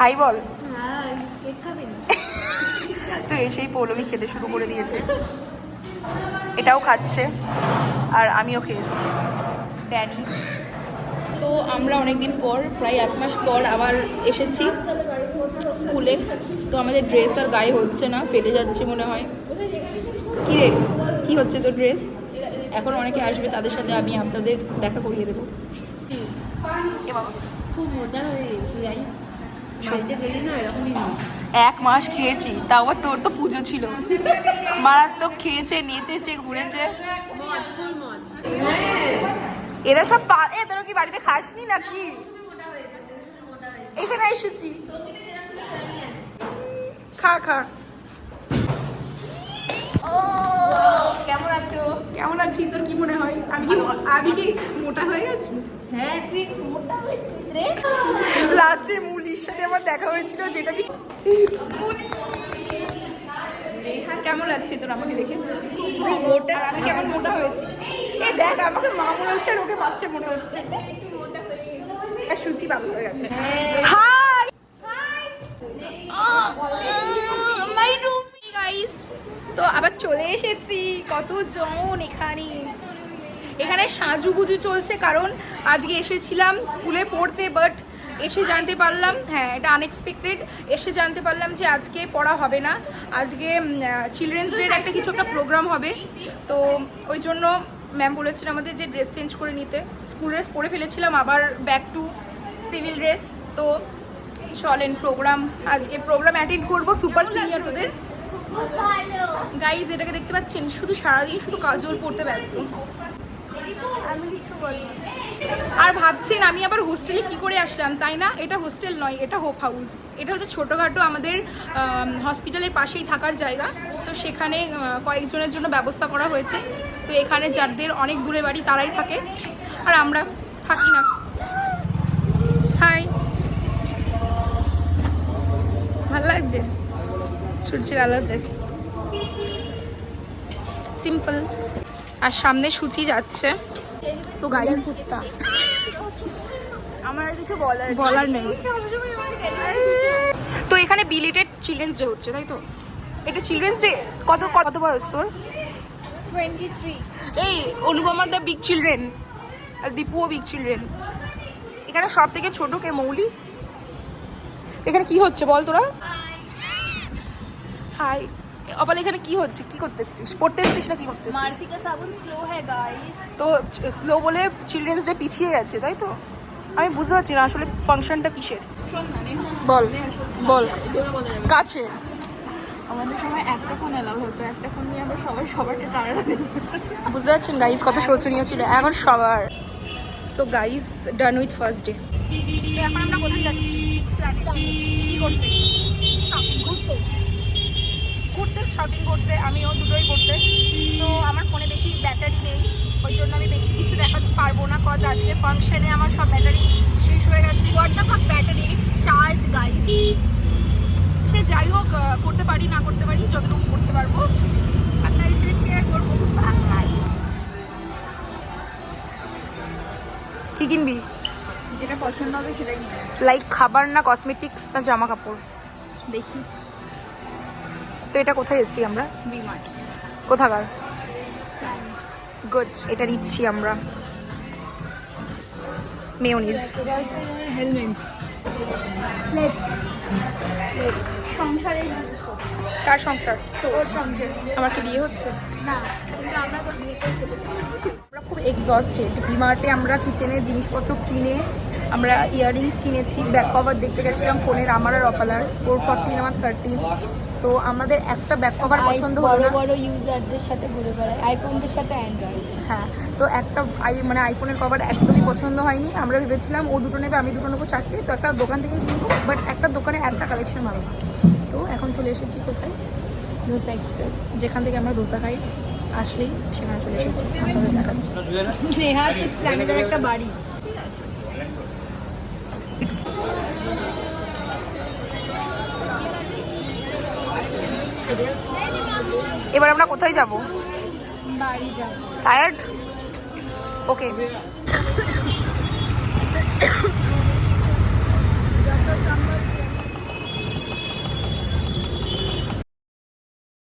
High বল। হ্যাঁ তো এসেই পৌলমি খেতে শুরু করে দিয়েছে। এটাও খাচ্ছে আর আমিও খেয়ে এসেছি। ড্যানি তো আমরা অনেকদিন পর প্রায় এক মাস পর আবার এসেছি স্কুলে। তো আমাদের ড্রেস আর গায়ে হচ্ছে না ফেটে যাচ্ছে মনে হয়। কী রে? কী হচ্ছে তো ড্রেস? এখন অনেকে আসবে তাদের সাথে আমি আপনাদের দেখা করিয়ে দেবো। খুব মোটা হয়ে গেছি এক মাস খেয়েছি, তাও আবার তোর তো পুজো ছিল। মারাত্মক খেয়েছে, নেচেছে, ঘুরেছে। এরা সব পা এ, তোরা কি বাড়িতে খাসনি নাকি? এখানে এসেছি। খা খা। কেমন আছি তোর কি মনে হয়? আমি কি আমি কি মোটা হয়ে গেছি? হ্যাঁ তুই মোটা হয়েছিস রে। লাস্টে মুলির সাথে আমার দেখা হয়েছিল যেটা কি কেমন লাগছে তোর আমাকে দেখে? মোটা। আমি কেমন মোটা হয়েছি? এই দেখ আমাকে মা মনে হচ্ছে আর ওকে বাচ্চা মনে হচ্ছে। সুচি হয়ে গেছে। হাই তো আবার চলে এসেছি, কতজন এখানে? এখানে সাজুগুজু চলছে কারণ আজকে এসেছিলাম স্কুলে পড়তে বাট এসে জানতে পারলাম হ্যাঁ এটা আনএক্সপেক্টেড এসে জানতে পারলাম যে আজকে পড়া হবে না। আজকে চিলড্রেন্স ডের একটা কিছু একটা প্রোগ্রাম হবে। তো ওই জন্য ম্যাম বলেছিল আমাদের যে ড্রেস চেঞ্জ করে নিতে। স্কুল ড্রেস পরে ফেলেছিলাম, আবার ব্যাক টু সিভিল ড্রেস তো চলেন প্রোগ্রাম আজকে প্রোগ্রাম অ্যাটেন্ড করব সুপার সিনিয়র ওদের গাইজ এটাকে দেখতে পাচ্ছেন? শুধু সারাদিন শুধু কাজল পড়তে ব্যস্ত। আর ভাবছেন, আমি আবার হোস্টেলে কি করে আসলাম? তাই না? এটা হোস্টেল নয়, এটা হোপ হাউস এটা হচ্ছে ছোটোখাটো আমাদের হসপিটালের পাশেই থাকার জায়গা। তো সেখানে কয়েকজনের জন্য ব্যবস্থা করা হয়েছে। তো এখানে যাদের অনেক দূরে বাড়ি, তারাই থাকে। আর আমরা থাকি না। হাই ভালো লাগছে? সূর্যের আলোতে সিম্পল আর সামনে সূচি যাচ্ছে। তো গাইজ আমার কিছু বলার বলার নেই। তো এখানে বিলিটেড চিলড্রেন্স ডে হচ্ছে তাই তো? এটা চিলড্রেন্স ডে কত কত বয়স তোর? এই অনুপমা দ্য বিগ চিলড্রেন আর দীপুও বিগ চিলড্রেন এখানে সব থেকে ছোট কে মৌলি? এখানে কি হচ্ছে বল তোরা? হাই। আবার এখানে কি হচ্ছে? কি করতেছিস? পড়তে এসেছিস না কি করতেছিস? মার্ফিকা সাবুন স্লো হ্যায় গাইস তো স্লো বলে চিলড্রেনস ডে পিছিয়ে গেছে তাই তো? আমি বুঝতে পারছি না আসলে ফাংশনটা কিসের। বল বল। কাছে। আমাদের সময় একটা ফোন এলাও হতো একটা ফোন নিয়ে আমরা সবাই সবারটা টানা বুঝতে পারছেন গাইস কত শোচনীয় ছিল? এখন সবার। So guys done with first day এখন আমরা কোথায় যাচ্ছি? কি করতে। ঘুরতে শপিং করতে আমিও দুটোই করতে। তো আমার ফোনে বেশি ব্যাটারি নেই ওই জন্য আমি বেশি কিছু দেখাতে পারব না কজ আজকে ফাংশনে আমার সব ব্যাটারি শেষ হয়ে গেছে। What the fuck battery charge guys সে যাই হোক করতে পারি না করতে পারি যতটুকু করতে পারব। আপনার সাথে শেয়ার করব। কি কিনবি? যেটা পছন্দ হবে সেটাই লাইক খাবার না কসমেটিক্স না জামা কাপড় দেখি। তো এটা কোথায় এসেছি আমরা? বিমার্ট কোথাকার? গুড এটা নিচ্ছি আমরা। মেয়নিজ সংসারের কার সংসার? তোর সংসার। আমার কি বিয়ে হচ্ছে? না কিন্তু আমরা বিয়ে চাই। আমরা খুব এক্সস্টেড ভিমার্টে আমরা কিচেনের জিনিসপত্র কিনে আমরা ইয়াররিংস কিনেছি ব্যাক কভার দেখতে গেছিলাম ফোনের আমার আর অপালার। ফোর ফর্টিন আমার থার্টিন তো আমাদের একটা ব্যাক কভার পছন্দ হলো বড় না? বড় ইউজারদের সাথে ঘুরে বেড়ায়। আইফোনদের সাথে অ্যান্ড্রয়েড হ্যাঁ তো একটা আই মানে আইফোনের কভার একদমই পছন্দ হয়নি। আমরা ভেবেছিলাম ও দুটো নেবে আমি দুটো নেব চারটে। তো একটা দোকান থেকে কিনবো বাট একটা দোকানে একটা কালেকশন ভালো না। তো এখন চলে এসেছি কোথায়? দোসা এক্সপ্রেস যেখান থেকে আমরা দোসা খাই আসলেই সেখানে চলে এসেছি। আপনাদের দেখাচ্ছি। একটা বাড়ি। এবার আমরা কোথায় যাব? বাড়ি যাব। টায়ার্ড ওকে